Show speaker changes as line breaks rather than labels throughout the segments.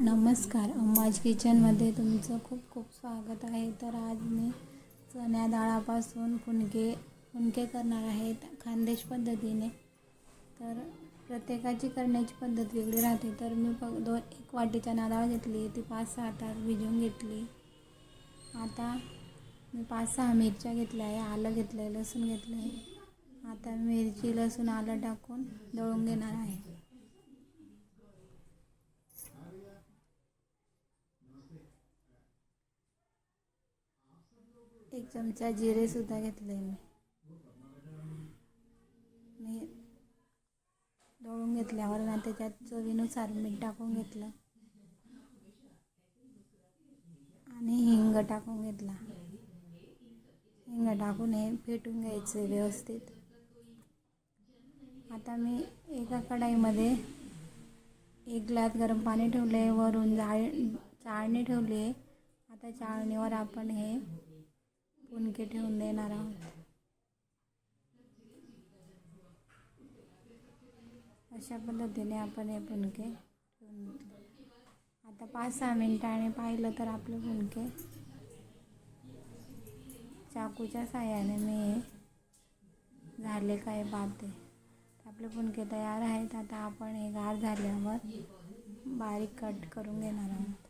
नमस्कार. अम्माज किचनमध्ये तुमचं खूप खूप स्वागत आहे. तर आज मी चण्या डाळापासून फुनके फुनके करणार आहेत खानदेश पद्धतीने. तर प्रत्येकाची करण्याची पद्धत वेगळी राहते. तर मी फक्त दोन एक वाटी चणा डाळ घेतली ती पाच सहा तास भिजवून घेतली. आता मी पाच सहा मिरच्या घेतल्या आहे आलं घेतलं आहे लसूण घेतलं आहे आता मिरची लसूण आलं टाकून दळून घेणार आहे. एक चमचा जिरे सुद्धा घेतलंय मी. मी दळून घेतल्यावर ना त्याच्यात चवीनुसार मीठ टाकून घेतलं. आणि हिंग टाकून घेतला. हिंग टाकून हे फेटून घ्यायचं व्यवस्थित. आता मी एका कढाईमध्ये एक ग्लास गरम पाणी ठेवले वरून जाळ चाळणी ठेवली आहे आता चाळणीवर आपण हे के ठेवून देणार आहोत अशा पद्धतीने आपण हे पुणके ठेवून आता पाच सहा मिनटाने पाहिलं तर आपले पुणके. चाकूच्या साह्याने मी हे झाले काय पाहते आपले पुणके तयार आहेत. आता आपण हे गार झाल्यावर बारीक कट करून घेणार आहोत.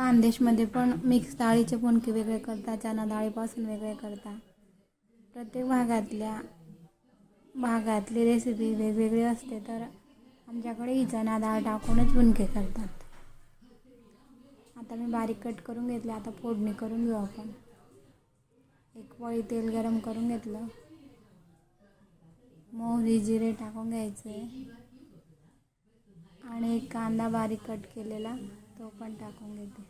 खानदेशमध्ये पण मिक्स डाळीचे पुणके वेगळे करतात चना डाळीपासून वेगळे करतात. प्रत्येक भागातल्या भागातली रेसिपी वेगवेगळी असते तर आमच्याकडे ही चना डाळ टाकूनच पुणके करतात. आता मी बारीक कट करून घेतले आता फोडणी करून घेऊ आपण. एक वळी तेल गरम करून घेतलं. मोहरी जिरे टाकून घ्यायचे. आणि एक कांदा बारीक कट केलेला. तो पण टाकून घेते.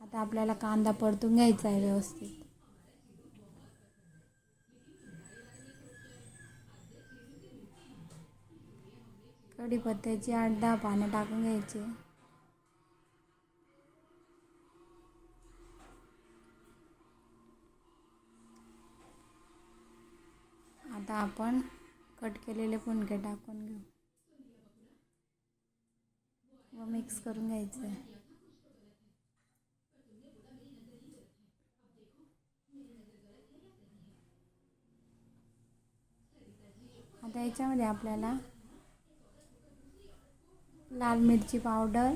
आता आपल्याला कांदा परतून घ्यायचा आहे व्यवस्थित. कढीपत्त्याची आठ दहा पानं टाकून घ्यायचे. आता आपण कट केलेले पुणके टाकून घेऊ. व मिक्स करून घ्यायचं आहे. आता याच्यामध्ये आपल्याला लाल मिरची पावडर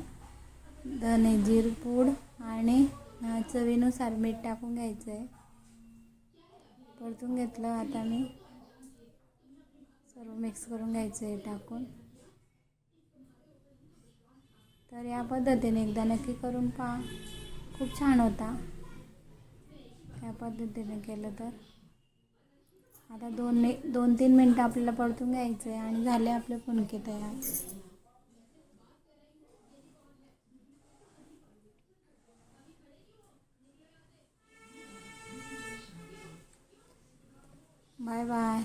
धने जीरपूड आणि चवीनुसार मीठ टाकून घ्यायचं आहे. परतून घेतलं आता मी. सर्व मिक्स करून घ्यायचं आहे टाकून. तर या पद्धतीने एकदा नक्की करून पहा. खूप छान होता. या पद्धतीने केलं तर. आता दोन दोन तीन मिनटं आपल्याला परतून घ्यायचं आहे आणि झाले आपले पुणके तयार. Bye bye.